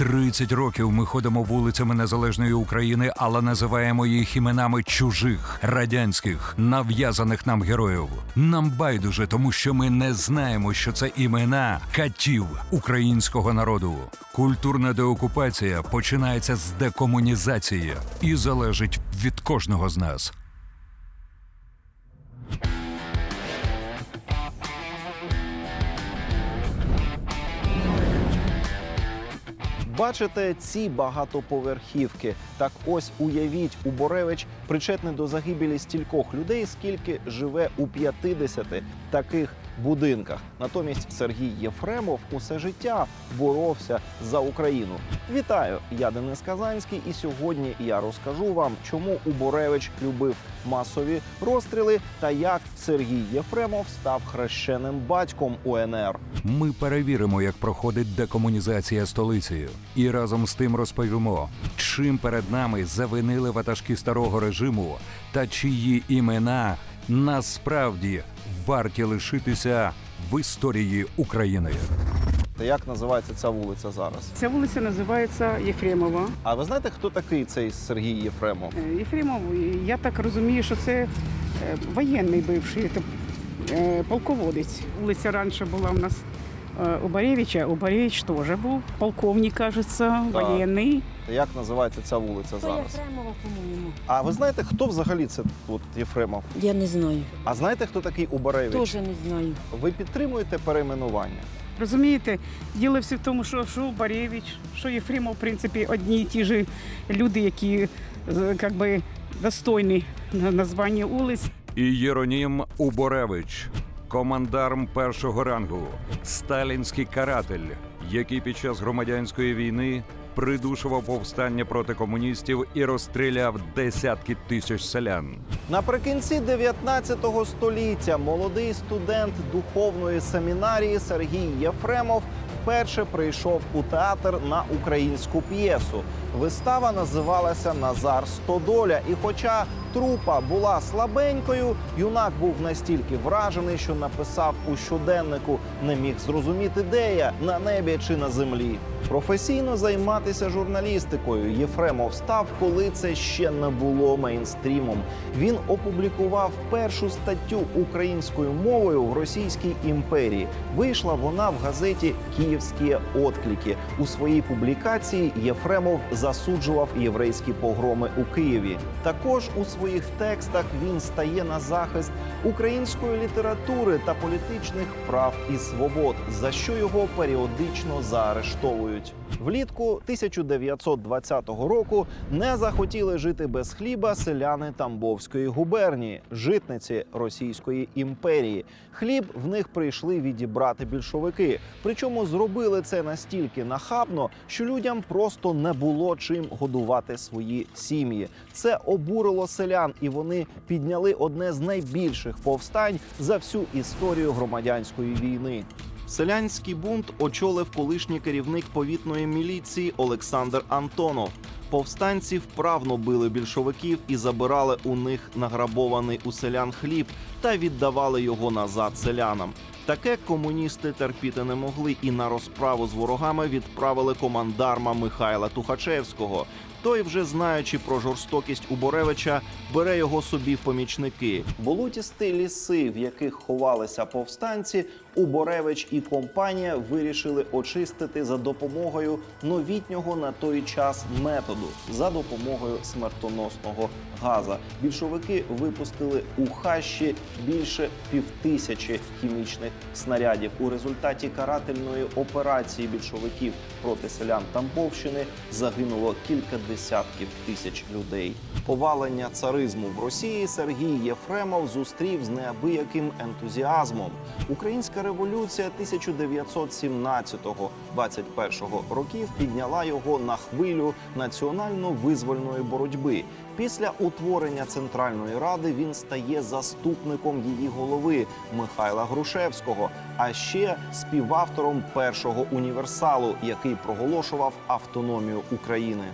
30 років ми ходимо вулицями незалежної України, але називаємо їх іменами чужих радянських нав'язаних нам героїв. Нам байдуже, тому що ми не знаємо, що це імена катів українського народу. Культурна деокупація починається з декомунізації і залежить від кожного з нас. Бачите ці багатоповерхівки. Так ось уявіть, у Боревич причетний до загибелі стількох людей, скільки живе у 50 таких будинках. Натомість Сергій Єфремов усе життя боровся за Україну. Вітаю! Я Денис Казанський, і сьогодні я розкажу вам, чому Уборевич любив масові розстріли та як Сергій Єфремов став хрещеним батьком УНР. Ми перевіримо, як проходить декомунізація столиці, і разом з тим розповімо, чим перед нами завинили ватажки старого режиму та чиї імена насправді варті лишитися в історії України. Та як називається ця вулиця зараз? Ця вулиця називається Єфремова. А ви знаєте, хто такий цей Сергій Єфремов? Е, Єфремов, я так розумію, що це е, воєнний бивший, е, полководець. Вулиця раніше була у нас у Барєвича. У Барєвич теж був полковник, кажеться, воєнний. Та як називається ця вулиця То зараз? Єфремова, по-моєму. А ви знаєте, хто взагалі це от Єфремов? Я не знаю. А знаєте, хто такий Убаревич? Теж не знаю. Ви підтримуєте перейменування? Розумієте, діло все в тому, що, що Барєвич, що Єфремов, в принципі, одні і ті ж люди, які е, як би, достойні на названня вулиць. І Єронім Уборевич, командарм першого рангу, сталінський каратель, який під час громадянської війни придушував повстання проти комуністів і розстріляв десятки тисяч селян. Наприкінці 19 століття молодий студент духовної семінарії Сергій Єфремов вперше прийшов у театр на українську п'єсу. Вистава називалася Назар Стодоля. І хоча трупа була слабенькою, юнак був настільки вражений, що написав у щоденнику не міг зрозуміти, де я на небі чи на землі. Професійно займатися журналістикою Єфремов став, коли це ще не було мейнстрімом. Він опублікував першу статтю українською мовою в Російській імперії. Вийшла вона в газеті Київські отклики. У своїй публікації Єфремов засуджував єврейські погроми у Києві. Також у своїх текстах він стає на захист української літератури та політичних прав і свобод, за що його періодично заарештовують. Влітку 1920 року не захотіли жити без хліба селяни Тамбовської губернії, житниці Російської імперії. Хліб в них прийшли відібрати більшовики. Причому зробили це настільки нахабно, що людям просто не було чим годувати свої сім'ї. Це обурило селян, і вони підняли одне з найбільших повстань за всю історію громадянської війни. Селянський бунт очолив колишній керівник повітної міліції Олександр Антонов. Повстанці вправно били більшовиків і забирали у них награбований у селян хліб та віддавали його назад селянам. Таке комуністи терпіти не могли і на розправу з ворогами відправили командарма Михайла Тухачевського. Той, вже знаючи про жорстокість Уборевича, бере його собі в помічники. Болотісті ліси, в яких ховалися повстанці, Уборевич і компанія вирішили очистити за допомогою новітнього на той час методу за допомогою смертоносного газа. Більшовики випустили у хащі більше півтисячі хімічних снарядів. У результаті карательної операції більшовиків проти селян Тамбовщини загинуло кілька десятків тисяч людей. Повалення царизму в Росії Сергій Єфремов зустрів з неабияким ентузіазмом. Українська революція 1917-21 років підняла його на хвилю національно-визвольної боротьби. Після утворення Центральної ради він стає заступником її голови Михайла Грушевського, а ще співавтором першого універсалу, який проголошував автономію України.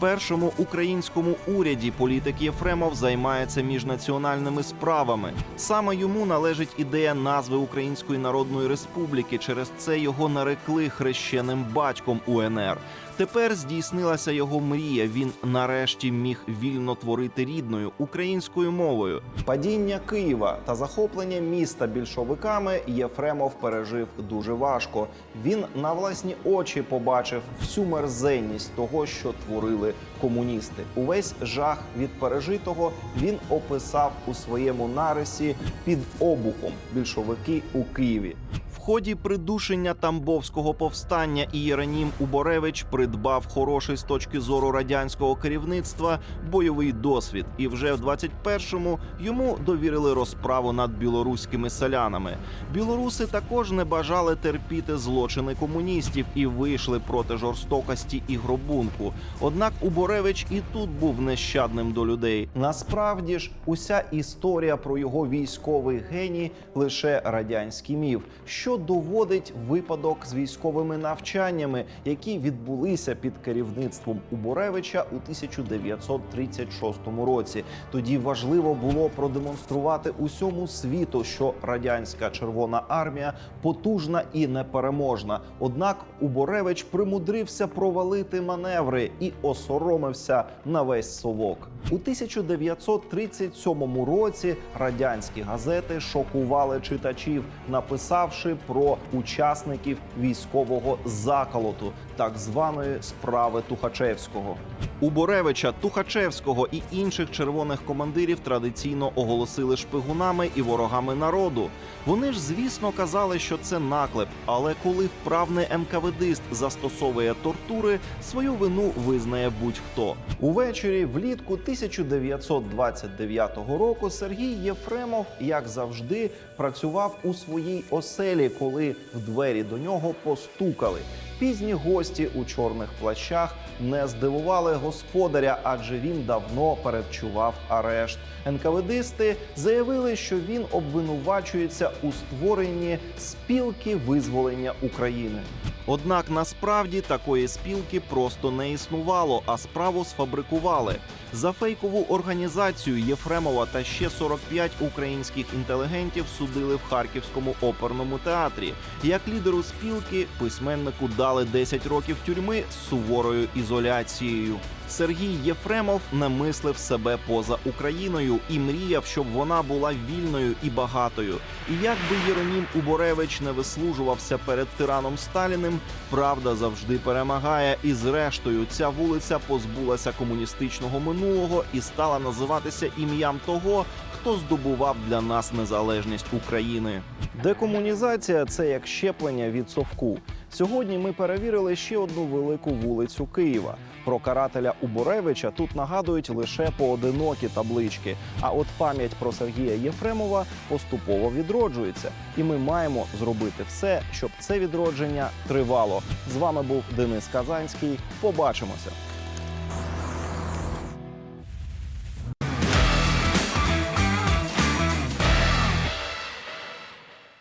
Першому українському уряді політик Єфремов займається міжнаціональними справами. Саме йому належить ідея назви Української Народної Республіки. Через це його нарекли хрещеним батьком УНР. Тепер здійснилася його мрія. Він нарешті міг вільно творити рідною українською мовою. Падіння Києва та захоплення міста більшовиками Єфремов пережив дуже важко. Він на власні очі побачив всю мерзенність того, що творили комуністи. Увесь жах від пережитого він описав у своєму нарисі під обухом більшовики у Києві. Ході придушення Тамбовського повстання Ієронім Уборевич придбав хороший з точки зору радянського керівництва бойовий досвід, і вже в 21-му йому довірили розправу над білоруськими селянами. Білоруси також не бажали терпіти злочини комуністів і вийшли проти жорстокості і гробунку. Однак Уборевич і тут був нещадним до людей. Насправді ж, уся історія про його військовий геній лише радянський міф, що доводить випадок з військовими навчаннями, які відбулися під керівництвом Уборевича у 1936 році. Тоді важливо було продемонструвати усьому світу, що радянська Червона армія потужна і непереможна. Однак Уборевич примудрився провалити маневри і осоромився на весь совок. У 1937 році радянські газети шокували читачів, написавши про учасників військового заколоту, так званої справи Тухачевського. Уборевича, Тухачевського і інших червоних командирів традиційно оголосили шпигунами і ворогами народу. Вони ж, звісно, казали, що це наклеп. Але коли вправний НКВДист застосовує тортури, свою вину визнає будь-хто. Увечері, влітку 1929 року, Сергій Єфремов, як завжди, працював у своїй оселі, коли в двері до нього постукали. Пізні гості у чорних плащах не здивували господаря, адже він давно передчував арешт. НКВДисти заявили, що він обвинувачується у створенні спілки визволення України. Однак насправді такої спілки просто не існувало, а справу сфабрикували. За фейкову організацію Єфремова та ще 45 українських інтелігентів судили в Харківському оперному театрі. Як лідеру спілки письменнику дали 10 років тюрми з суворою ізоляцією. Сергій Єфремов намислив себе поза Україною і мріяв, щоб вона була вільною і багатою. І як би Єронім Уборевич не вислужувався перед тираном Сталіним, правда завжди перемагає. І зрештою, ця вулиця позбулася комуністичного минулого і стала називатися ім'ям того, хто здобував для нас незалежність України. Декомунізація це як щеплення від совку. Сьогодні ми перевірили ще одну велику вулицю Києва. Про карателя Уборевича тут нагадують лише поодинокі таблички. А от пам'ять про Сергія Єфремова поступово відроджується, і ми маємо зробити все, щоб це відродження тривало. З вами був Денис Казанський. Побачимося.